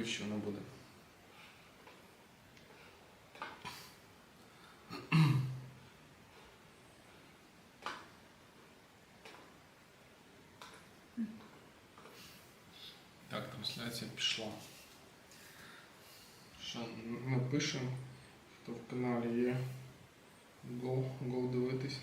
вище воно буде. Так, трансляція пішла. Що ми пишемо, хто в каналі є. Go, go дивитись.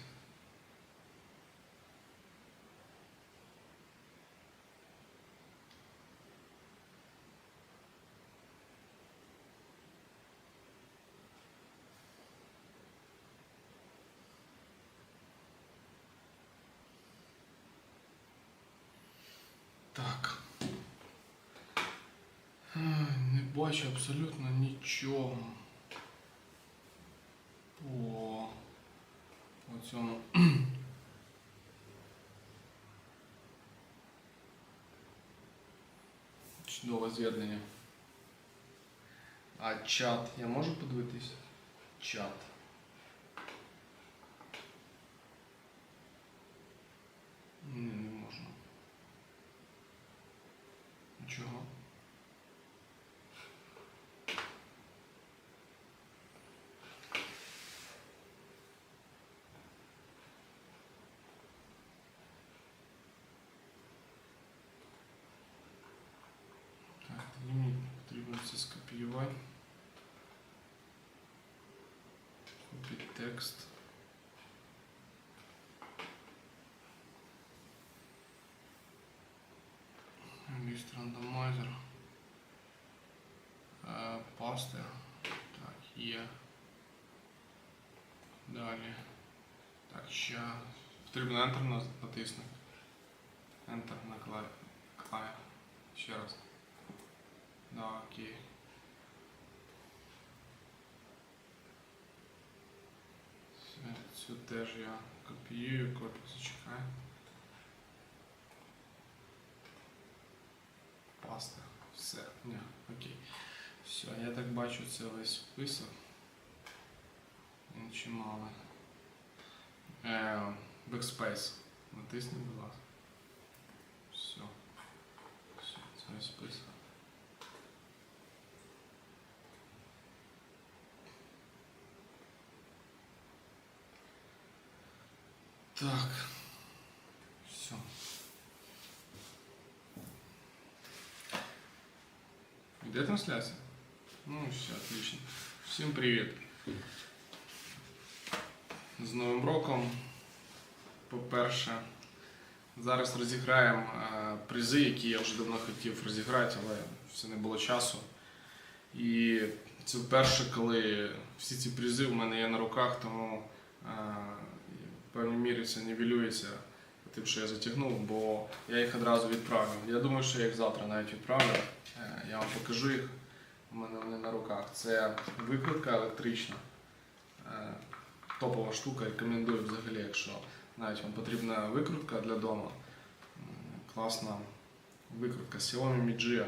Не бачу абсолютно нічого. По, по цьому. Чудове з'єднання. А чат я можу подивитись? Чат. Ні, не це скопіювати. Копі текст. Ліст рандомайзер. Е, Пастер. Так, є. Далі. Так, ще. Потрібно Enter на- натиснути. Enter на клаві. клаві. Ще раз. Да, окей. Цю теж я копіюю, копію зачекаю. Паста. Все. Ні, окей. Все, я так бачу це весь список. Він чимало. Е, Backspace. Натисни, будь ласка. Все. Все, це весь список. Так. Все. Где трансляция? Ну, все, отлично. Всім привіт. З Новим роком. По-перше, зараз розіграємо е, призи, які я вже давно хотів розіграти, але все не було часу. І це вперше, коли всі ці призи в мене є на руках, тому е, певній мірі це нівелюється тим, що я затягнув, бо я їх одразу відправлю. Я думаю, що я їх завтра навіть відправлю. Е, Я вам покажу їх. У мене вони на руках. Це викрутка електрична. Е, Топова штука, рекомендую взагалі, якщо навіть вам потрібна викрутка для дому. Класна викрутка Xiaomi Mi Jia.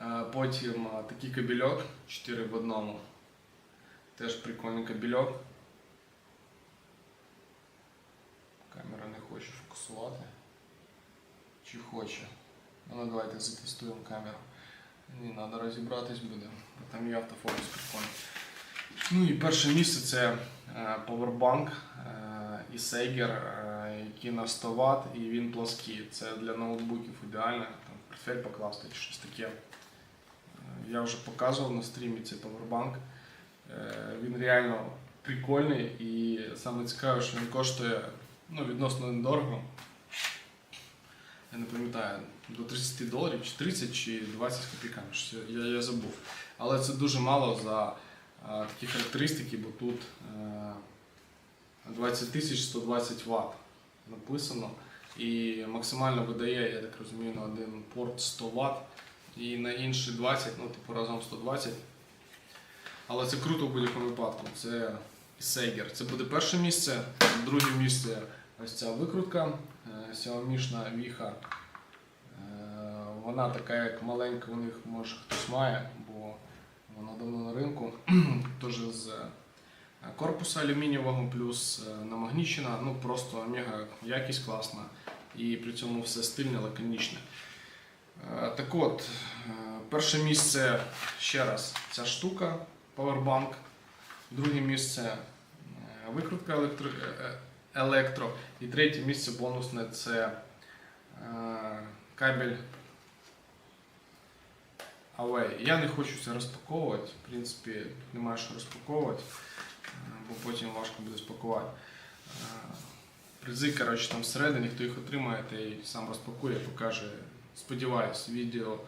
Е, Потім такий кабельок 4 в одному. Теж прикольний кабельок. Камера не хоче фокусувати. Чи хоче? Ну давайте затестуємо камеру. Ні, треба розібратись буде, бо там є автофокус прикольний. Ну і перше місце це е, Powerbank е, і Seiger, е, який на 100 Вт і він плоский. Це для ноутбуків ідеально, там портфель покласти чи щось таке. Е, Я вже показував на стрімі цей Powerbank. Е, Він реально прикольний і саме цікаве, що він коштує ну, відносно недорого. Я не пам'ятаю, до 30 доларів, чи 30 чи 20 копійками. Я, я, забув. Але це дуже мало за а, такі характеристики, бо тут е, 20 тисяч 120 Вт написано. І максимально видає, я так розумію, на один порт 100 Вт і на інший 20, ну типу разом 120. Але це круто в будь-якому випадку. Це Seiger. Це буде перше місце. Друге місце ось ця викрутка. е, Xiaomi віха. Е, Вона така, як маленька, у них може хтось має, бо вона давно на ринку. Теж з е, корпуса алюмінієвого, плюс намагнічена. Ну просто мега якість класна. І при цьому все стильне, лаконічне. Так от, перше місце ще раз ця штука, Powerbank. Друге місце викрутка електро, електро. І третє місце бонусне це е, кабель Away. Я не хочу це розпаковувати. В принципі, немає що розпаковувати, е, бо потім важко буде спакувати. Е, Призи, коротше, там всередині, хто їх отримає, той сам розпакує, покаже. Сподіваюсь, відео,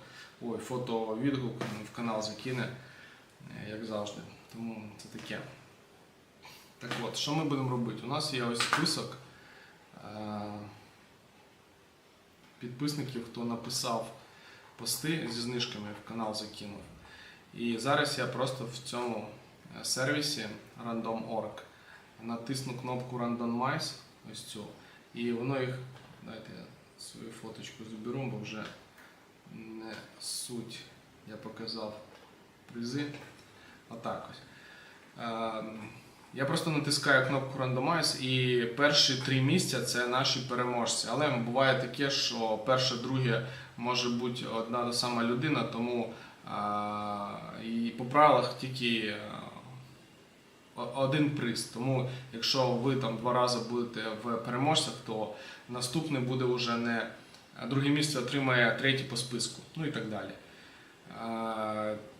ой, фото відгук в канал закине, як завжди. Тому це таке. Так от, що ми будемо робити? У нас є ось список е, підписників, хто написав пости зі знижками в канал закинув. І зараз я просто в цьому е, сервісі random.org натисну кнопку Randomize, ось цю, і воно їх, дайте я свою фоточку заберу, бо вже не суть. Я показав призи. Отак ось. Я просто натискаю кнопку Randomize і перші три місця це наші переможці. Але буває таке, що перше, друге може бути одна та сама людина, тому а, і по правилах тільки один приз. Тому якщо ви там два рази будете в переможцях, то наступний буде вже не друге місце отримає третій по списку, ну і так далі.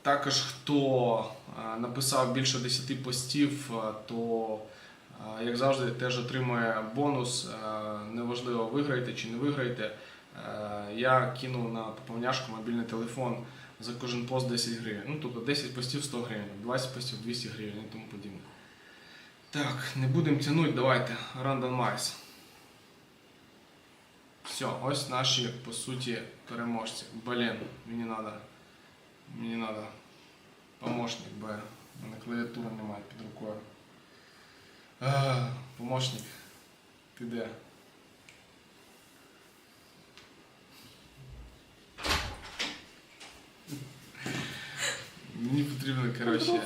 Також хто е, написав більше 10 постів, е, то, е, як завжди, теж отримує бонус. Неважливо, виграєте чи не виграєте. Я кинув на поповняшку мобільний телефон за кожен пост 10 гривень. Ну, тобто 10 постів 100 гривень, 20 постів 200 гривень і тому подібне. Так, не будемо тягнути, давайте. Randomize. Все, ось наші, по суті, переможці. Блін, мені треба. Мені треба помощник, бо в мене клавіатури немає під рукою. А, помощник. Ти де? Мені потрібно, коротше.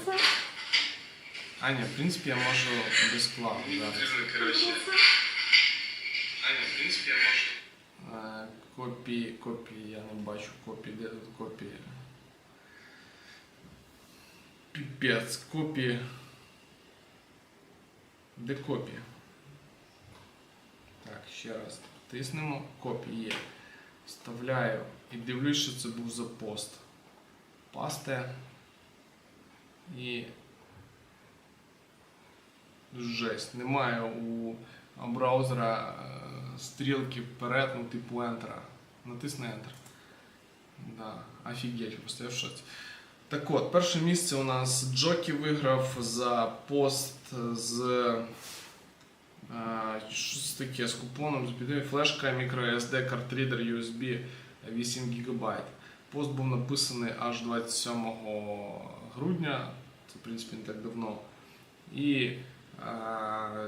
Аня, в принципі, я можу без клаву. Да. Аня, в принципі, я можу. Е, Копії, копії, я не бачу копії. Де тут копії? Піпець, копії. Де копії? Так, ще раз. Тиснемо, копії є. Вставляю і дивлюсь, що це був за пост. Пасте. І. Жесть. Немає у браузера е, стрілки вперед, ну типу Enter. Натисни Enter. Да, офігеть, просто я в шоці. Так от, перше місце у нас Джокі виграв за пост з. е, Щось таке з купоном з підтримки флешка microSD картридер USB 8 ГБ. Пост був написаний аж 27 грудня, це в принципі не так давно. І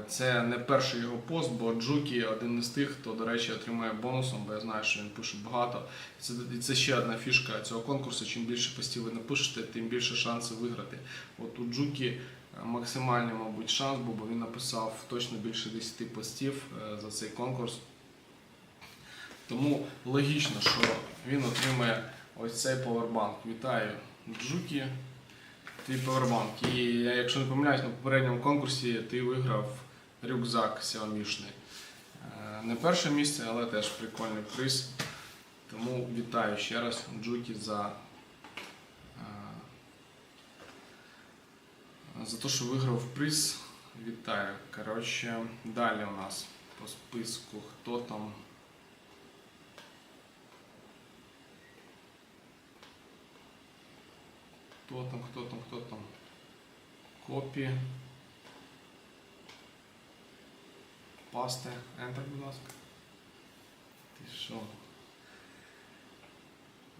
це не перший його пост, бо Джукі один із тих, хто, до речі, отримує бонусом, бо я знаю, що він пише багато. Це, це ще одна фішка цього конкурсу. Чим більше постів ви напишете, тим більше шансів виграти. От у Джукі е, максимальний, мабуть, шанс був, бо він написав точно більше 10 постів е, за цей конкурс. Тому логічно, що він отримає ось цей повербанк. Вітаю, Джукі. Твій повербанк. І я, якщо не помиляюсь, на попередньому конкурсі ти виграв рюкзак Xiaomi-шний. Е, Не перше місце, але теж прикольний приз. Тому вітаю ще раз Джукі за, е, за те, що виграв приз. Вітаю. Коротше, далі у нас по списку хто там. Хто там, хто там, хто там? Копі. Пасти. Enter, будь ласка. Ти?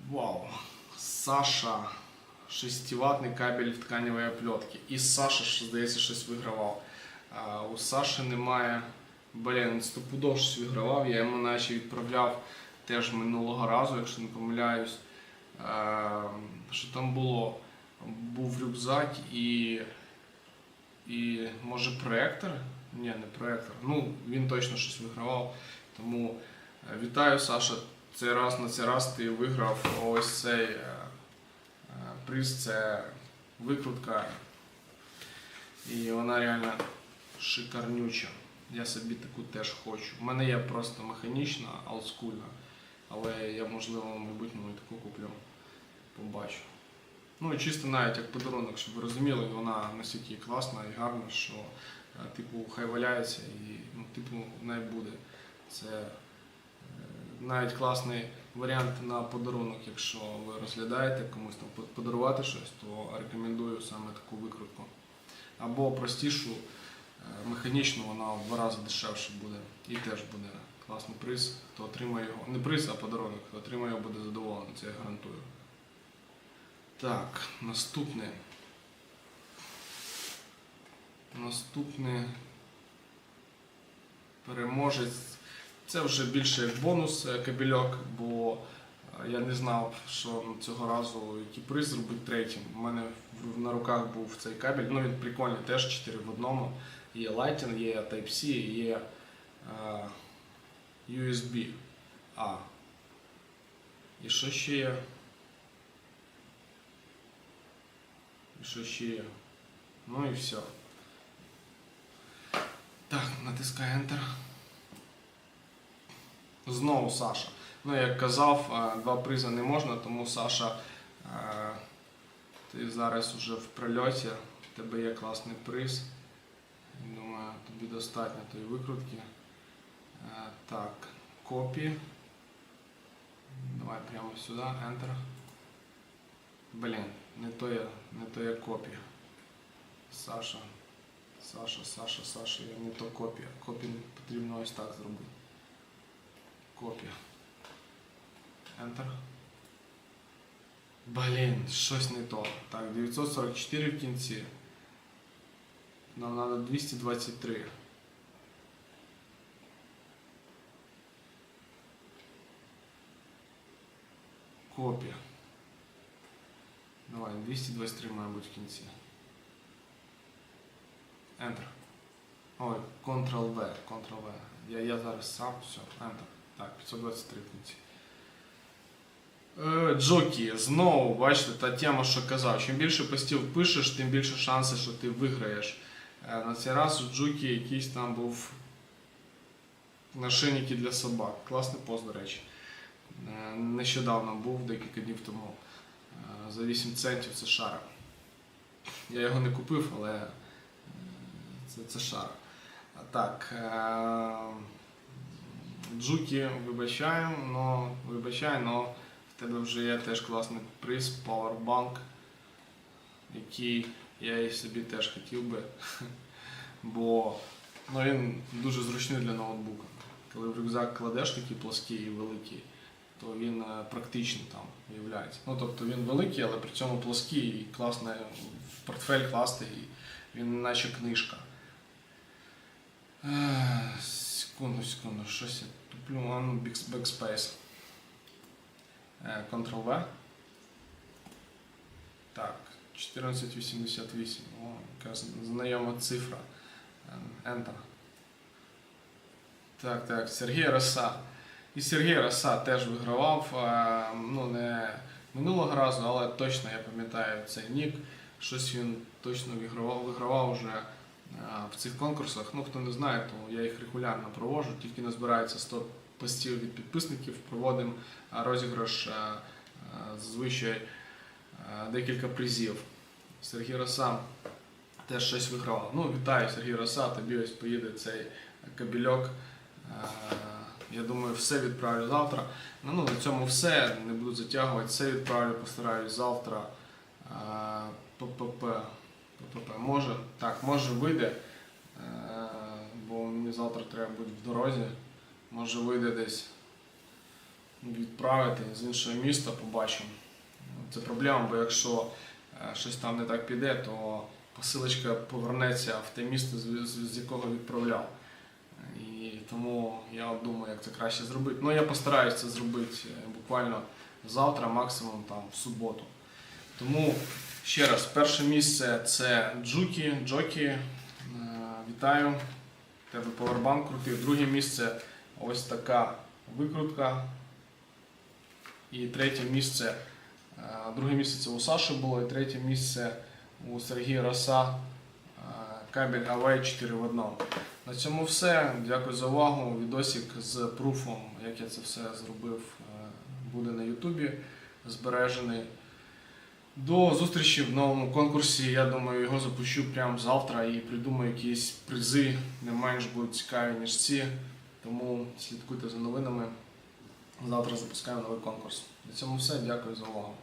Вау. Саша. Шестиватний кабель в тканевої оплетки. І Саша, здається, щось вигравав. А, у Саші немає. Блін, стопудов щось вигравав. Я йому наче відправляв теж минулого разу, якщо не помиляюсь. Е, що там було? Був рюкзак і. І може проектор? Ні, не проектор. Ну, він точно щось вигравав. Тому е, вітаю, Саша. Цей раз на цей раз ти виграв ось цей е, приз це викрутка. І вона реально шикарнюча. Я собі таку теж хочу. У мене є просто механічна, олдскульна, але я, можливо, в майбутньому і таку куплю. Побачу. Ну і чисто навіть як подарунок, щоб ви розуміли, вона настільки класна і гарна, що е, типу хай валяється і ну, типу не буде. Це е, навіть класний варіант на подарунок, якщо ви розглядаєте комусь там подарувати щось, то рекомендую саме таку викрутку. Або простішу, е, механічну, вона в два рази дешевше буде. І теж буде класний приз. Хто отримає його. Не приз, а подарунок. Хто отримає його, буде задоволений, це я гарантую. Так, наступне. Наступне переможець. Це вже більше як бонус е, кабельок, бо е, я не знав, що цього разу який приз зробить третім. У мене на руках був цей кабель. Ну він прикольний, теж 4 в одному. Є Lightning, є Type-C, є е, USB A. І що ще є? І що ще є? Ну і все. Так, натискай Enter. Знову Саша. Ну, як казав, е, два призи не можна, тому Саша, е, ти зараз уже в прильоті, в тебе є класний приз. Думаю, тобі достатньо тої викрутки. Е, Так, копі. Давай прямо сюди, Enter. Блін, не то я, не то я копія. Саша. Саша, Саша, Саша, я не то копія. Копію потрібно ось так зробити. Копія. Enter. Блін, щось не то. Так, 944 в кінці. Нам треба 223. Копія. Давай, 223 має бути в кінці. Enter. Ой, Ctrl-V, Ctrl-V. Я, я зараз сам, все, Enter. Так, 523 в кінці. Е, Джокі, знову, бачите, та тема, що казав. Чим більше постів пишеш, тим більше шанси, що ти виграєш. Е, На цей раз у Джокі якийсь там був нашийники для собак. Класний пост, до речі. Е, Нещодавно був, декілька днів тому. За 8 центів це шара. Я його не купив, але е, це, це шара. Так. е, Джуки вибачаю, но вибачаю, но в тебе вже є теж класний приз Powerbank, який я і собі теж хотів би. Бо ну, він дуже зручний для ноутбука. Коли в рюкзак кладеш такий плоский і великий, то він е, практичний там виявляється. Ну тобто він великий, але при цьому плоский і класно в портфель класти, і він наче книжка. Е, Секунду, секунду, щось я туплю. А ну, бікс- Backspace. Е, Ctrl-V. Так, 1488. О, яка знайома цифра. Е, Enter. Так, так, Сергій Роса. І Сергій Роса теж вигравав. Ну, не минулого разу, але точно я пам'ятаю цей нік. Щось він точно вигравав, вигравав вже в цих конкурсах. Ну, хто не знає, то я їх регулярно проводжу, тільки назбирається 100 постів від підписників, проводимо розіграш зазвичай декілька призів. Сергій Роса теж щось вигравав. Ну, вітаю, Сергій Роса, тобі ось поїде цей кабельок. Я думаю, все відправлю завтра. Ну, ну, на цьому все. Не буду затягувати. Все відправлю, постараюсь завтра. Е, ППП. ППП. Може, так, може вийде, е, бо мені завтра треба бути в дорозі. Може вийде десь відправити з іншого міста, побачимо. Це проблема, бо якщо е, щось там не так піде, то посилочка повернеться в те місто, з якого відправляв. Тому я думаю, як це краще зробити. Ну, я постараюся це зробити е, буквально завтра, максимум там в суботу. Тому ще раз, перше місце це Джукі, Джокі. Е, Вітаю. Тебе повербанк крутий. Друге місце ось така викрутка. І третє місце Е, Друге місце це у Саші було, і третє місце у Сергія Роса. Кабель Huawei 4 в 1. На цьому все. Дякую за увагу. Відосик з пруфом, як я це все зробив, е, буде на Ютубі збережений. До зустрічі в новому конкурсі. Я думаю, його запущу прямо завтра і придумаю якісь призи, не менш будуть цікаві, ніж ці. Тому слідкуйте за новинами. Завтра запускаємо новий конкурс. На цьому все. Дякую за увагу.